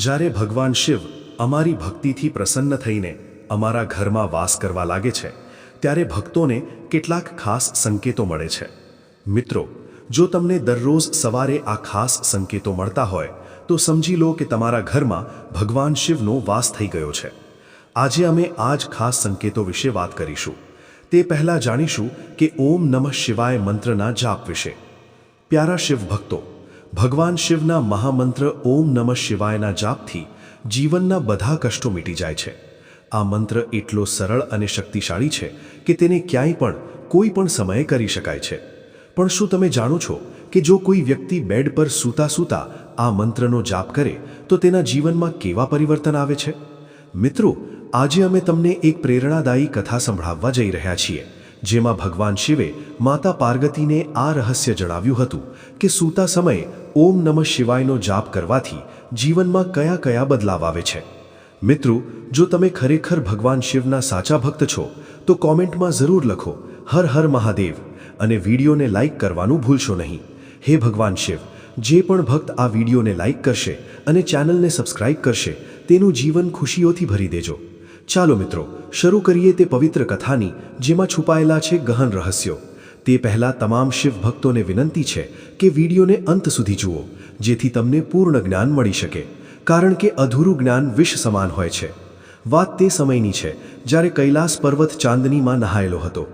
જ્યારે ભગવાન શિવ અમારી ભક્તિથી પ્રસન્ન થઈને અમારા ઘરમાં વાસ કરવા લાગે છે, ત્યારે ભક્તોને કેટલાક ખાસ સંકેતો મળે છે. મિત્રો, જો તમને દરરોજ સવારે આ ખાસ સંકેતો મળતા હોય, તો સમજી લો કે તમારા ઘરમાં ભગવાન શિવનો વાસ થઈ ગયો છે. આજે અમે આ જ ખાસ સંકેતો વિશે વાત કરીશું. તે પહેલાં જાણીશું કે ઓમ નમઃ શિવાય મંત્રના જાપ વિશે. પ્યારા શિવ ભક્તો ભગવાન શિવના મહામંત્ર ઓમ નમઃ શિવાયના જાપથી જીવનના બધા કષ્ટો મીટી જાય છે. આ મંત્ર એટલો સરળ અને શક્તિશાળી છે કે તેને ક્યાંય પણ, કોઈ પણ સમયે કરી શકાય છે. પણ શું તમે જાણો છો કે જો કોઈ વ્યક્તિ બેડ પર સૂતા સૂતા આ મંત્રનો જાપ કરે, તો તેના જીવનમાં કેવા પરિવર્તન આવે છે? મિત્રો, આજે અમે તમને એક પ્રેરણાદાયી કથા સંભળાવવા જઈ રહ્યા છીએ. જેમાં ભગવાન શિવે માતા પાર્વતીને આ રહસ્ય જણાવ્યું હતું કે સૂતા સમયે ઓમ નમઃ શિવાયનો જાપ કરવાથી જીવનમાં કયા કયા બદલાવ આવે છે. મિત્રો, જો તમે ખરેખર ભગવાન શિવના સાચા ભક્ત છો, તો કોમેન્ટમાં જરૂર લખો હર હર મહાદેવ અને વિડીયોને લાઇક કરવાનું ભૂલશો નહીં. હે ભગવાન શિવ, જે પણ ભક્ત આ વિડીયોને લાઇક કરશે અને ચેનલને સબસ્ક્રાઇબ કરશે, તેનું જીવન ખુશીઓથી ભરી દેજો. ચાલો મિત્રો, શરૂ કરીએ તે પવિત્ર કથાની, જેમાં છુપાયેલા છે ગહન રહસ્યો. તે પહેલાં તમામ શિવ ભક્તોને વિનંતી છે કે વિડીયોને અંત સુધી જુઓ, જેથી તમને પૂર્ણ જ્ઞાન મળી શકે. કારણ કે અધૂરું જ્ઞાન વિષ સમાન હોય છે. વાત તે સમયની છે, જ્યારે કૈલાસ પર્વત ચાંદનીમાં નહાયેલો હતો.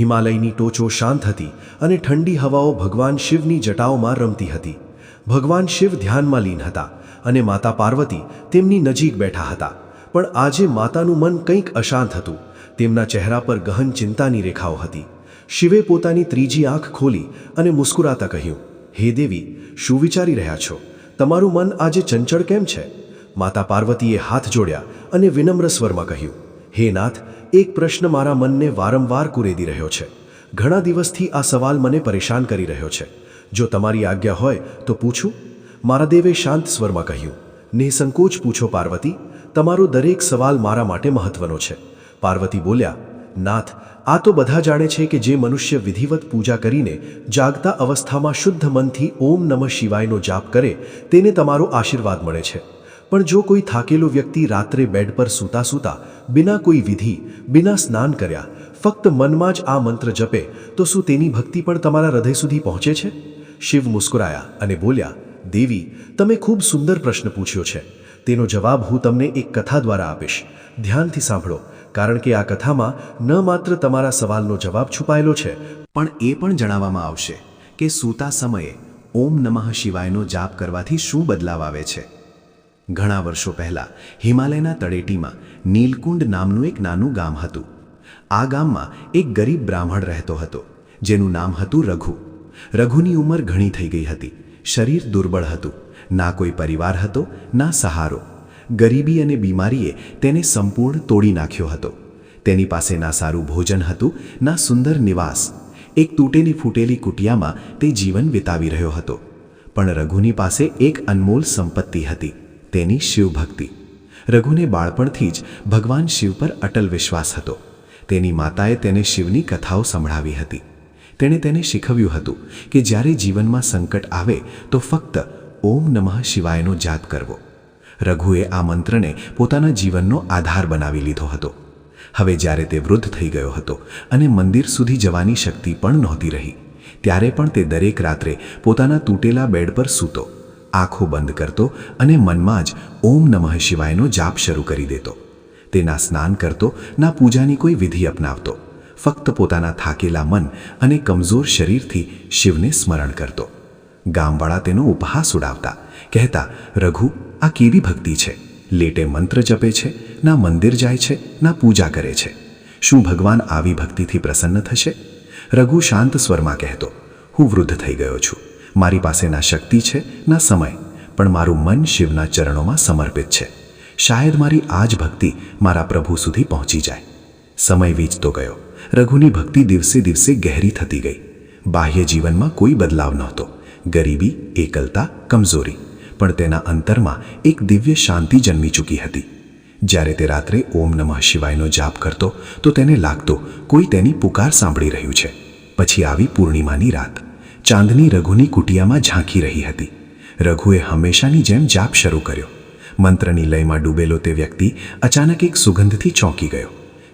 હિમાલયની ટોચો શાંત હતી અને ઠંડી હવાઓ ભગવાન શિવની જટાઓમાં રમતી હતી. ભગવાન શિવ ધ્યાનમાં લીન હતા અને માતા પાર્વતી તેમની નજીક બેઠા હતા. પણ આજે માતાનું મન કંઈક અશાંત હતું. તેમના ચહેરા પર ગહન ચિંતાની રેખાઓ હતી. શિવે પોતાની ત્રીજી આંખ ખોલી અને મુસ્કુરાતા કહ્યું, હે દેવી, શું વિચારી રહ્યા છો? તમારું મન આજે ચંચળ કેમ છે? માતા પાર્વતીએ હાથ જોડ્યા અને વિનમ્ર સ્વરમાં કહ્યું, હે નાથ, એક પ્રશ્ન મારા મનને વારંવાર કુરેદી રહ્યો છે. ઘણા દિવસથી આ સવાલ મને પરેશાન કરી રહ્યો છે. જો તમારી આજ્ઞા હોય તો પૂછું? મારા દેવે શાંત સ્વરમાં કહ્યું, નિસંકોચ પૂછો પાર્વતી તમારો દરેક સવાલ મારા માટે મહત્વનો છે. પાર્વતી બોલ્યા, નાથ, આ તો બધા જાણે છે કે જે મનુષ્ય વિધિવત પૂજા કરીને જાગતા અવસ્થામાં શુદ્ધ મનથી ઓમ નમઃ શિવાયનો જાપ કરે, તેને તમારો આશીર્વાદ મળે છે. પણ જો કોઈ થાકેલો વ્યક્તિ રાત્રે બેડ પર સૂતા સૂતા, બિના કોઈ વિધિ, બિના સ્નાન કર્યા, ફક્ત મનમાં જ આ મંત્ર જપે, તો શું તેની ભક્તિ પણ તમારા હૃદય સુધી પહોંચે છે? શિવ મુસ્કુરાયા અને બોલ્યા, દેવી, તમે ખૂબ સુંદર પ્રશ્ન પૂછ્યો છે. તેનો જવાબ હું તમને એક કથા દ્વારા આપીશ. ધ્યાનથી સાંભળો, કારણ કે આ કથામાં ન માત્ર તમારા સવાલનો જવાબ છુપાયેલો છે, પણ એ પણ જણાવવામાં આવશે કે સૂતા સમયે ઓમ નમઃ શિવાયનો જાપ કરવાથી શું બદલાવ આવે છે. ઘણા વર્ષો પહેલાં હિમાલયના તળેટીમાં નીલકુંડ નામનું એક નાનું ગામ હતું. આ ગામમાં એક ગરીબ બ્રાહ્મણ રહેતો હતો, જેનું નામ હતું રઘુ. રઘુની ઉંમર ઘણી થઈ ગઈ હતી. શરીર દુર્બળ હતું. ના કોઈ પરિવાર હતો, ના સહારો. ગરીબી અને બીમારીએ તેને સંપૂર્ણ તોડી નાખ્યો હતો. તેની પાસે ના સારું ભોજન હતું, ના સુંદર નિવાસ. એક તૂટેલી ફૂટેલી કુટિયામાં તે જીવન વિતાવી રહ્યો હતો. પણ રઘુની પાસે એક અનમોલ સંપત્તિ હતી, તેની શિવભક્તિ. રઘુને બાળપણથી જ ભગવાન શિવ પર અટલ વિશ્વાસ હતો. તેની માતાએ તેને શિવની કથાઓ સંભળાવી હતી. તેણે તેને શીખવ્યું હતું કે જ્યારે જીવનમાં સંકટ આવે તો ફક્ત ઓમ નમઃ શિવાયનો જાપ કરવો. રઘુએ આ મંત્રને પોતાના જીવનનો આધાર બનાવી લીધો હતો. હવે જ્યારે તે વૃદ્ધ થઈ ગયો હતો અને મંદિર સુધી જવાની શક્તિ પણ નહોતી રહી, ત્યારે પણ તે દરેક રાત્રે પોતાના તૂટેલા બેડ પર સૂતો, આંખો બંધ કરતો અને મનમાં જ ઓમ નમઃ શિવાયનો જાપ શરૂ કરી દેતો. તે ના સ્નાન કરતો, ના પૂજાની કોઈ વિધિ અપનાવતો, ફક્ત પોતાના થાકેલા મન અને કમજોર શરીરથી શિવને સ્મરણ કરતો. ગામવાળા તેનો ઉપહાસ ઉડાવતા, કહેતા, રઘુ, આ કેવી ભક્તિ છે? લેટે મંત્ર જપે છે, ના મંદિર જાય છે, ના પૂજા કરે છે. શું ભગવાન આવી ભક્તિથી પ્રસન્ન થશે? રઘુ શાંત સ્વરમાં કહેતો, હું વૃદ્ધ થઈ ગયો છું. મારી પાસે ના શક્તિ છે, ના સમય, પણ મારું મન શિવના ચરણોમાં સમર્પિત છે. શાયદ મારી આ જ ભક્તિ મારા પ્રભુ સુધી પહોંચી જાય. સમય વીજતો ગયો. રઘુની ભક્તિ દિવસે દિવસે ગહેરી થતી ગઈ. બાહ્ય જીવનમાં કોઈ બદલાવ નહોતો. ગરીબી, એકલતા, કમજોરી. પણ તેના અંતરમાં એક દિવ્ય શાંતિ જન્મી ચૂકી હતી. જ્યારે તે રાત્રે ઓમ નમઃ શિવાયનો જાપ કરતો, તો તેને લાગતો, કોઈ તેની પુકાર સાંભળી રહ્યું છે. પછી આવી પૂર્ણિમાની રાત. ચાંદની રઘુની કુટિયામાં ઝાંકી રહી હતી. રઘુએ હંમેશાની જેમ જાપ શરૂ કર્યો. મંત્રની લયમાં ડૂબેલો તે વ્યક્તિ અચાનક એક સુગંધથી ચોંકી ગયો.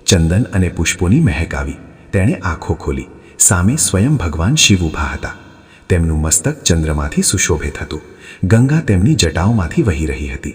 ચંદન અને પુષ્પોની મહેક આવી. તેણે આંખો ખોલી. સામે સ્વયં ભગવાન શિવ ઊભા હતા. તેમનું મસ્તક ચંદ્રમાંથી સુશોભિત હતું. ગંગા તેમની જટાઓમાંથી વહી રહી હતી.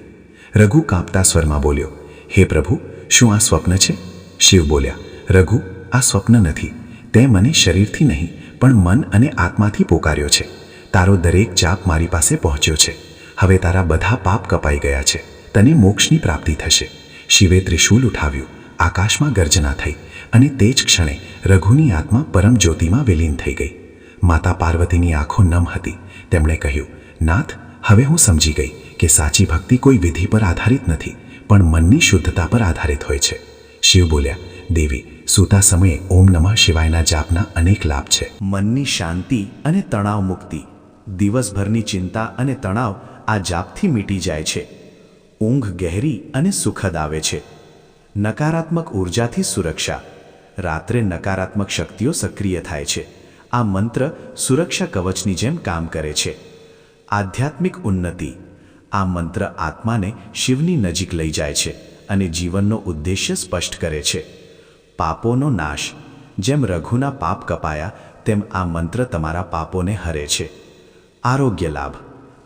રઘુ કાંપતા સ્વરમાં બોલ્યો, હે પ્રભુ, શું આ સ્વપ્ન છે? શિવ બોલ્યા, રઘુ, આ સ્વપ્ન નથી. તે મને શરીરથી નહીં, પણ મન અને આત્માથી પોકાર્યો છે. તારો દરેક જાપ મારી પાસે પહોંચ્યો છે. હવે તારા બધા પાપ કપાઈ ગયા છે. તને મોક્ષની પ્રાપ્તિ થશે. શિવે ત્રિશૂલ ઉઠાવ્યું. આકાશમાં ગર્જના થઈ અને તે જ ક્ષણે રઘુની આત્મા પરમ જ્યોતિમાં વિલીન થઈ ગઈ. માતા પાર્વતીની આંખો નમ હતી. તેમણે કહ્યું, નાથ, હવે હું સમજી ગઈ કે સાચી ભક્તિ કોઈ વિધિ પર આધારિત નથી, પણ મનની શુદ્ધતા પર આધારિત હોય છે. શિવ બોલ્યા, દેવી, સૂતા સમયે ઓમ નમઃ શિવાયના જાપના અનેક લાભ છે. મનની શાંતિ અને તણાવ મુક્તિ. દિવસભરની ચિંતા અને તણાવ આ જાપથી મીટી જાય છે. ઊંઘ ગહેરી અને સુખદ આવે છે. નકારાત્મક ઉર્જાથી સુરક્ષા. રાત્રે નકારાત્મક શક્તિઓ સક્રિય થાય છે. આ મંત્ર સુરક્ષા કવચની જેમ કામ કરે છે. આધ્યાત્મિક ઉન્નતિ. આ મંત્ર આત્માને શિવની નજીક લઈ જાય છે અને જીવનનો ઉદ્દેશ્ય સ્પષ્ટ કરે છે. પાપોનો નાશ. જેમ રઘુના પાપ કપાયા, તેમ આ મંત્ર તમારા પાપોને હરે છે. આરોગ્ય લાભ.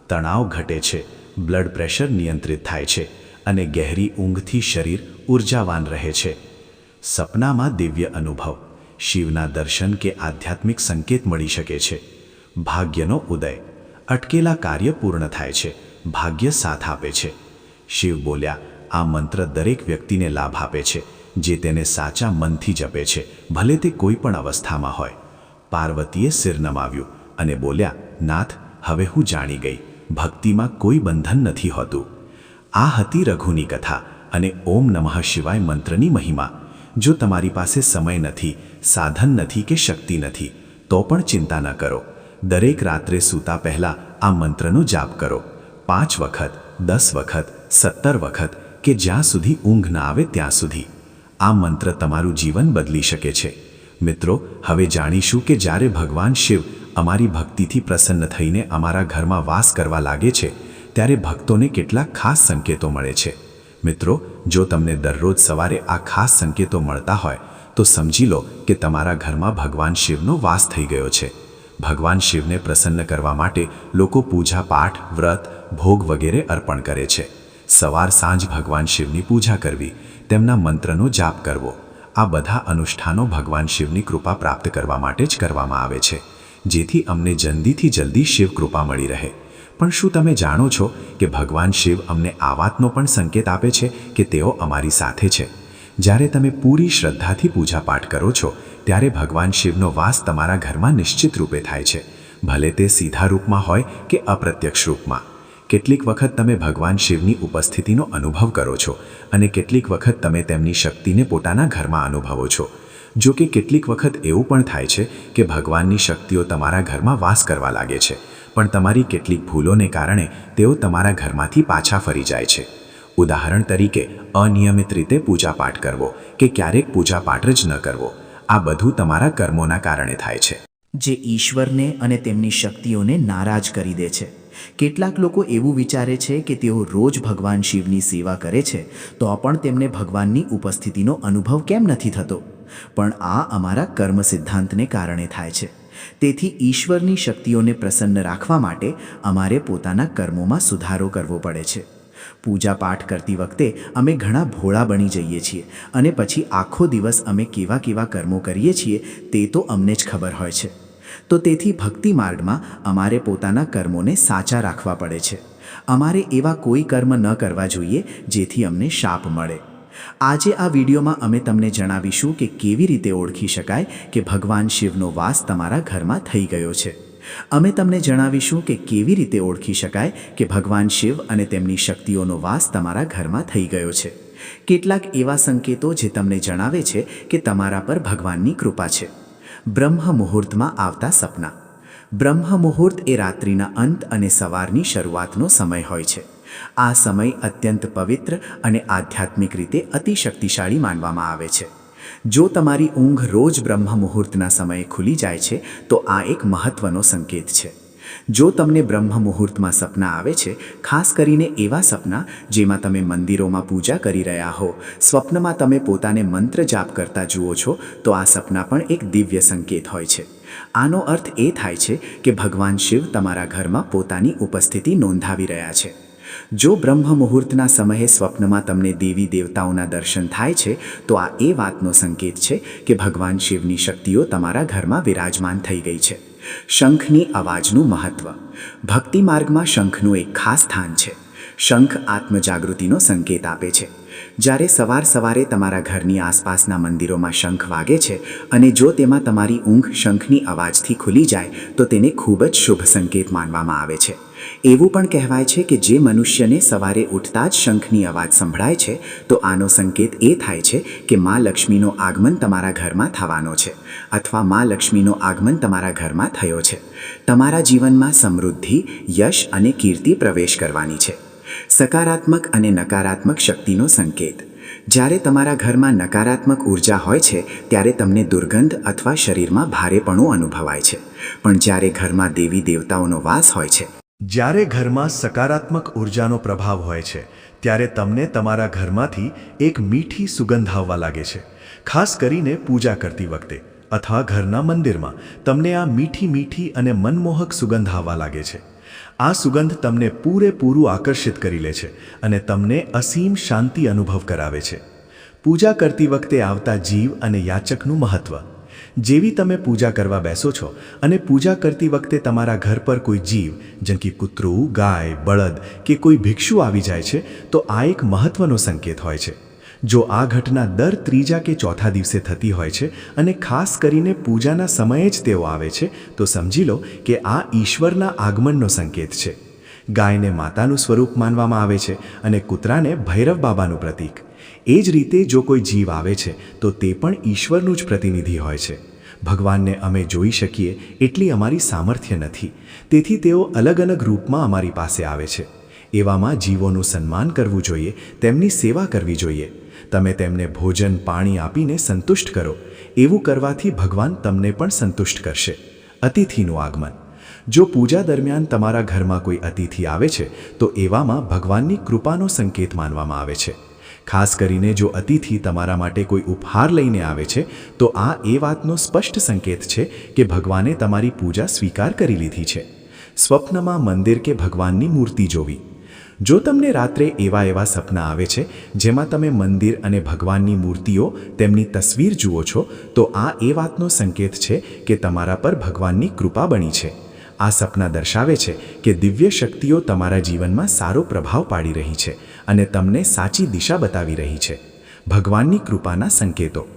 તણાવ ઘટે છે. બ્લડ પ્રેશર નિયંત્રિત થાય છે અને ગહેરી ઊંઘથી શરીર ઉર્જાવાન રહે છે. સપનામાં દિવ્ય અનુભવ. શિવના દર્શન કે આધ્યાત્મિક સંકેત મળી શકે છે. ભાગ્યનો ઉદય. અટકેલા કાર્ય પૂર્ણ થાય છે. ભાગ્ય સાથ આપે છે. શિવ બોલ્યા, આ મંત્ર દરેક વ્યક્તિને લાભ આપે છે, જે તેને સાચા મનથી જપે છે, ભલે તે કોઈ પણ અવસ્થામાં હોય. પાર્વતીએ સિર નમાવ્યું અને બોલ્યા, નાથ, હવે હું જાણી ગઈ. ભક્તિમાં કોઈ બંધન નથી હોતું. આ હતી રઘુની કથા અને ઓમ નમઃ શિવાય મંત્રની મહિમા. જો તમારી પાસે સમય નથી, સાધન નથી કે શક્તિ નથી, તો પણ ચિંતા ન કરો. દરેક રાત્રે સૂતા પહેલાં આ મંત્રનો જાપ કરો. પાંચ વખત, દસ વખત, સત્તર વખત કે જ્યાં સુધી ઊંઘ ના આવે ત્યાં સુધી. આ મંત્ર તમારું જીવન બદલી શકે છે. મિત્રો, હવે જાણીશું કે જ્યારે ભગવાન શિવ અમારી ભક્તિથી પ્રસન્ન થઈને અમારા ઘરમાં વાસ કરવા લાગે છે, ત્યારે ભક્તોને કેટલાક ખાસ સંકેતો મળે છે. મિત્રો, જો તમને દરરોજ સવારે આ ખાસ સંકેતો મળતા હોય, તો સમજી લો કે તમારા ઘરમાં ભગવાન શિવનો વાસ થઈ ગયો છે. ભગવાન શિવને પ્રસન્ન કરવા માટે લોકો પૂજા પાઠ, વ્રત, ભોગ વગેરે અર્પણ કરે છે. સવાર સાંજ ભગવાન શિવની પૂજા કરવી, તેમના મંત્રનો જાપ કરવો. આ બધા અનુષ્ઠાનો ભગવાન શિવની કૃપા પ્રાપ્ત કરવા માટે જ કરવામાં આવે છે. જેથી અમને જલ્દીથી જલ્દી શિવ કૃપા મળી રહે. પણ શું તમે જાણો છો કે ભગવાન શિવ અમને આ વાતનો પણ સંકેત આપે છે કે તેઓ અમારી સાથે છે? જ્યારે તમે પૂરી શ્રદ્ધાથી પૂજાપાઠ કરો છો, ત્યારે ભગવાન શિવનો વાસ તમારા ઘરમાં નિશ્ચિત રૂપે થાય છે. ભલે તે સીધા રૂપમાં હોય કે અપ્રત્યક્ષ રૂપમાં. કેટલીક વખત તમે ભગવાન શિવની ઉપસ્થિતિનો અનુભવ કરો છો અને કેટલીક વખત તમે તેમની શક્તિને પોતાના ઘરમાં અનુભવો છો. જો કે કેટલીક વખત એવું પણ થાય છે કે ભગવાનની શક્તિઓ તમારા ઘરમાં વાસ કરવા લાગે છે. પણ તમારી કેટલીક ભૂલોને કારણે તેઓ તમારા ઘરમાંથી પાછા ફરી જાય છે. ઉદાહરણ તરીકે, અનિયમિત રીતે પૂજાપાઠ કરવો કે ક્યારેક પૂજાપાઠ જ ન કરવો. આ બધું તમારા કર્મોના કારણે થાય છે. જે ઈશ્વરને અને તેમની શક્તિઓને નારાજ કરી દે છે. કેટલાક લોકો એવું વિચારે છે કે તેઓ રોજ ભગવાન શિવની સેવા કરે છે, તો પણ તેમને ભગવાનની ઉપસ્થિતિનો અનુભવ કેમ નથી થતો? પણ આ અમારા કર્મ સિદ્ધાંતને કારણે થાય છે. તેથી ઈશ્વરની શક્તિઓને પ્રસન્ન રાખવા માટે અમારે પોતાના કર્મોમાં સુધારો કરવો પડે છે. પૂજા પાઠ કરતી વખતે અમે ઘણા ભોળા બની જઈએ છીએ અને પછી આખો દિવસ અમે કેવા કેવા કર્મો કરીએ છીએ તે તો અમને જ ખબર હોય છે. તો તેથી ભક્તિ માર્ગમાં અમારે પોતાના કર્મોને સાચા રાખવા પડે છે. અમારે એવા કોઈ કર્મ ન કરવા જોઈએ જેથી અમને શાપ મળે. આજે આ વિડીયોમાં અમે તમને જણાવીશું કે કેવી રીતે ઓળખી શકાય કે ભગવાન શિવનો વાસ તમારા ઘરમાં થઈ ગયો છે. અમે તમને જણાવીશું કે કેવી રીતે ઓળખી શકાય કે ભગવાન શિવ અને તેમની શક્તિઓનો વાસ તમારા ઘરમાં થઈ ગયો છે. કેટલાક એવા સંકેતો જે તમને જણાવે છે કે તમારા પર ભગવાનની કૃપા છે. બ્રહ્મ મુહૂર્તમાં આવતા સપના. બ્રહ્મ મુહૂર્ત એ રાત્રિના અંત અને સવારની શરૂઆતનો સમય હોય છે. આ સમય અત્યંત પવિત્ર અને આધ્યાત્મિક રીતે અતિ શક્તિશાળી માનવામાં આવે છે. જો તમારી ઊંઘ રોજ બ્રહ્મ મુહૂર્તના સમયે ખુલી જાય છે, તો આ એક મહત્વનો સંકેત છે. જો તમને બ્રહ્મ મુહૂર્તમાં સપના આવે છે, ખાસ કરીને એવા સપના જેમાં તમે મંદિરોમાં પૂજા કરી રહ્યા હો, સ્વપ્નમાં તમે પોતાને મંત્ર જાપ કરતા જુઓ છો, તો આ સપના પણ એક દિવ્ય સંકેત હોય છે. આનો અર્થ એ થાય છે કે ભગવાન શિવ તમારા ઘરમાં પોતાની ઉપસ્થિતિ નોંધાવી રહ્યા છે. જો બ્રહ્મ મુહૂર્તના સમયે સ્વપ્નમાં તમને દેવી દેવતાઓના દર્શન થાય છે, તો આ એ વાતનો સંકેત છે કે ભગવાન શિવની શક્તિઓ તમારા ઘરમાં વિરાજમાન થઈ ગઈ છે. શંખની અવાજનું મહત્વ. ભક્તિ માર્ગમાં શંખનું એક ખાસ સ્થાન છે. શંખ આત્મજાગૃતિનો સંકેત આપે છે. જ્યારે સવાર સવારે તમારા ઘરની આસપાસના મંદિરોમાં શંખ વાગે છે અને જો તેમાં તમારી ઊંઘ શંખની અવાજથી ખુલી જાય, તો તેને ખૂબ જ શુભ સંકેત માનવામાં આવે છે. એવું પણ કહેવાય છે કે જે મનુષ્યને સવારે ઉઠતા જ શંખની અવાજ સંભળાય છે, તો આનો સંકેત એ થાય છે કે મા લક્ષ્મીનો આગમન તમારા ઘરમાં થવાનો છે, અથવા મા લક્ષ્મીનો આગમન તમારા ઘરમાં થયો છે. તમારા જીવનમાં સમૃદ્ધિ, યશ અને કીર્તિ પ્રવેશ કરવાની છે. સકારાત્મક અને નકારાત્મક શક્તિનો સંકેત. જ્યારે તમારા ઘરમાં નકારાત્મક ઊર્જા હોય છે, ત્યારે તમને દુર્ગંધ અથવા શરીરમાં ભારેપણું અનુભવાય છે. પણ જ્યારે ઘરમાં દેવી દેવતાઓનો વાસ હોય છે જ્યારે ઘરમાં સકારાત્મક ઉર્જાનો પ્રભાવ હોય છે, ત્યારે તમને તમારા ઘરમાંથી એક મીઠી સુગંધ આવવા લાગે છે. ખાસ કરીને પૂજા કરતી વખતે અથવા ઘરના મંદિરમાં તમને આ મીઠી મીઠી અને મનમોહક સુગંધ આવવા લાગે છે. આ સુગંધ તમને પૂરેપૂરું આકર્ષિત કરી લે છે અને તમને અસીમ શાંતિ અનુભવ કરાવે છે. પૂજા કરતી વખતે આવતા જીવ અને યાચકનું મહત્વ જેવી તમે પૂજા કરવા બેસો છો અને પૂજા કરતી વખતે તમારા ઘર પર કોઈ જીવ, જેમ કે કૂતરું, ગાય, બળદ કે કોઈ ભિક્ષુ આવી જાય છે, તો આ એક મહત્વનો સંકેત હોય છે. જો આ ઘટના દર ત્રીજા કે ચોથા દિવસે થતી હોય છે અને ખાસ કરીને પૂજાના સમયે જ તેઓ આવે છે, તો સમજી લો કે આ ઈશ્વરના આગમનનો સંકેત છે. ગાયને માતાનું સ્વરૂપ માનવામાં આવે છે અને કૂતરાને ભૈરવ બાબાનું પ્રતીક. એ જ રીતે જો કોઈ જીવ આવે છે, તો તે પણ ઈશ્વરનું જ પ્રતિનિધિ હોય છે. ભગવાનને અમે જોઈ શકીએ એટલી અમારી સામર્થ્ય નથી. તેથી તેઓ અલગ અલગ રૂપમાં અમારી પાસે આવે છે. એવામાં જીવોનું સન્માન કરવું જોઈએ, તેમની સેવા કરવી જોઈએ. તમે તેમને ભોજન, પાણી આપીને સંતુષ્ટ કરો. એવું કરવાથી ભગવાન તમને પણ સંતુષ્ટ કરશે. અતિથિનું આગમન. જો પૂજા દરમિયાન તમારા ઘરમાં કોઈ અતિથિ આવે છે, તો એવામાં ભગવાનની કૃપાનો સંકેત માનવામાં આવે છે. ખાસ કરીને જો અતિથિ તમારા માટે કોઈ ઉપહાર લઈને આવે છે, તો આ એ વાતનો સ્પષ્ટ સંકેત છે કે ભગવાને તમારી પૂજા સ્વીકાર કરી લીધી છે. સ્વપ્નમાં મંદિર કે ભગવાનની મૂર્તિ જોવી. જો તમને રાત્રે એવા એવા સપના આવે છે, જેમાં તમે મંદિર અને ભગવાનની મૂર્તિઓ તેમની તસવીર જુઓ છો, તો આ એ વાતનો સંકેત છે કે તમારા પર ભગવાનની કૃપા બની છે. આ સપના દર્શાવે છે કે દિવ્ય શક્તિઓ તમારા જીવનમાં સારો પ્રભાવ પાડી રહી છે. અને તમને સાચી દિશા બતાવી રહી છે. ભગવાનની કૃપાના સંકેતો.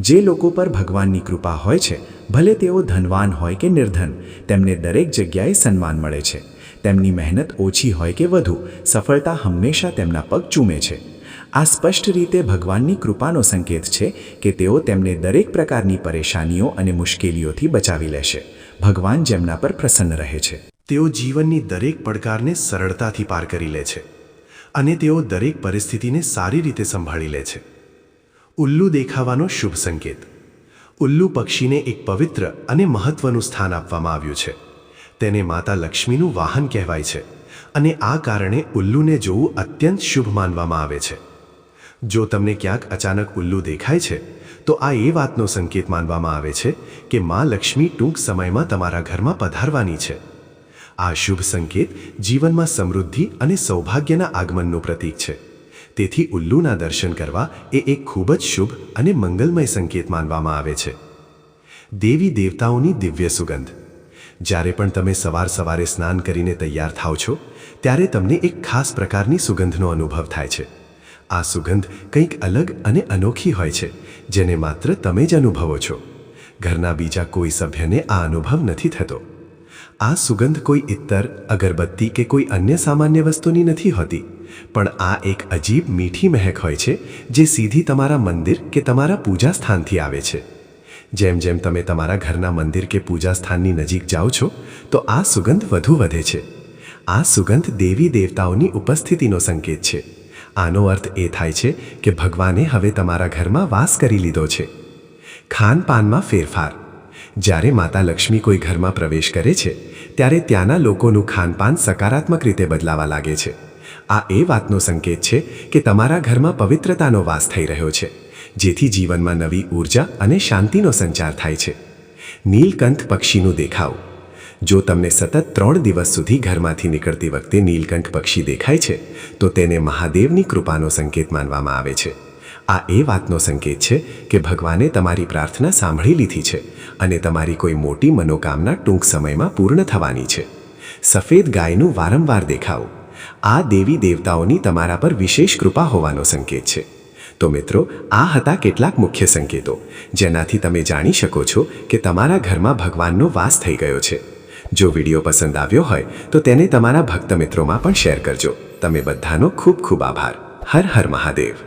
જે લોકો પર ભગવાનની કૃપા હોય છે, ભલે તેઓ ધનવાન હોય કે નિર્ધન, તેમને દરેક જગ્યાએ સન્માન મળે છે. તેમની મહેનત ઓછી હોય કે વધુ, સફળતા હંમેશા તેમના પગ ચૂમે છે. આ સ્પષ્ટ રીતે ભગવાનની કૃપાનો સંકેત છે કે તેઓ તેમને દરેક પ્રકારની પરેશાનીઓ અને મુશ્કેલીઓથી બચાવી લેશે. ભગવાન જેમના પર પ્રસન્ન રહે છે. તેઓ જીવનની દરેક પડકારને સરળતાથી પાર કરી લે છે. અને તેઓ દરેક પરિસ્થિતિને સારી રીતે સંભાળી લે છે. ઉલ્લુ દેખાવાનો શુભ સંકેત. ઉલ્લુ પક્ષીને એક પવિત્ર અને મહત્વનું સ્થાન આપવામાં આવ્યું છે. તેને માતા લક્ષ્મીનું વાહન કહેવાય છે અને આ કારણે ઉલ્લુને જોવું અત્યંત શુભ માનવામાં આવે છે. જો તમને ક્યાંક અચાનક ઉલ્લુ દેખાય છે, તો આ એ વાતનો સંકેત માનવામાં આવે છે કે મા લક્ષ્મી ટૂંક સમયમાં તમારા ઘરમાં પધારવાની છે. આ શુભ સંકેત જીવનમાં સમૃદ્ધિ અને સૌભાગ્યના આગમનનું પ્રતીક છે. તેથી ઉલ્લુના દર્શન કરવા એ એક ખૂબ જ શુભ અને મંગલમય સંકેત માનવામાં આવે છે. દેવી દેવતાઓની દિવ્ય સુગંધ. જ્યારે પણ તમે સવાર સવારે સ્નાન કરીને તૈયાર થાઓ છો, ત્યારે તમને એક ખાસ પ્રકારની સુગંધનો અનુભવ થાય છે. આ સુગંધ કંઈક અલગ અને અનોખી હોય છે, જેને માત્ર તમે જ અનુભવો છો. ઘરના બીજા કોઈ સભ્યને આ અનુભવ નથી થતો. આ સુગંધ કોઈ ઇત્તર, અગરબત્તી કે કોઈ અન્ય સામાન્ય વસ્તુની નથી હોતી. પણ આ એક અજીબ મીઠી મહેક હોય છે, જે સીધી તમારા મંદિર કે તમારા પૂજા સ્થાનથી આવે છે. જેમ જેમ તમે તમારા ઘરના મંદિર કે પૂજા સ્થાનની નજીક જાઓ છો, તો આ સુગંધ વધુ વધે છે. આ સુગંધ દેવી દેવતાઓની ઉપસ્થિતિનો સંકેત છે. આનો અર્થ એ થાય છે કે ભગવાને હવે તમારા ઘરમાં વાસ કરી લીધો છે. ખાનપાનમાં ફેરફાર. જ્યારે માતા લક્ષ્મી કોઈ ઘરમાં પ્રવેશ કરે છે, ત્યારે ત્યાંના લોકોનું ખાનપાન સકારાત્મક રીતે બદલાવા લાગે છે. આ એ વાતનો સંકેત છે કે તમારા ઘરમાં પવિત્રતાનો વાસ થઈ રહ્યો છે, જેથી જીવનમાં નવી ઊર્જા અને શાંતિનો સંચાર થાય છે. નીલકંઠ પક્ષીનું દેખાવ. જો તમને સતત ત્રણ દિવસ સુધી ઘરમાંથી નીકળતી વખતે નીલકંઠ પક્ષી દેખાય છે, તો તેને મહાદેવની કૃપાનો સંકેત માનવામાં આવે છે. આ એ વાતનો સંકેત છે કે ભગવાને તમારી પ્રાર્થના સાંભળી લીધી છે અને તમારી કોઈ મોટી મનોકામના ટૂંક સમયમાં પૂર્ણ થવાની છે. સફેદ ગાયનું વારંવાર દેખાવ. આ દેવી દેવતાઓની તમારા પર વિશેષ કૃપા હોવાનો સંકેત છે. તો મિત્રો, આ હતા કેટલાક મુખ્ય સંકેતો, જેનાથી તમે જાણી શકો છો કે તમારા ઘરમાં ભગવાનનો વાસ થઈ ગયો છે. જો વીડિયો પસંદ આવ્યો હોય, તો તેને તમારા ભક્ત મિત્રોમાં પણ શેર કરજો. તમે બધાનો ખૂબ ખૂબ આભાર. હર હર મહાદેવ.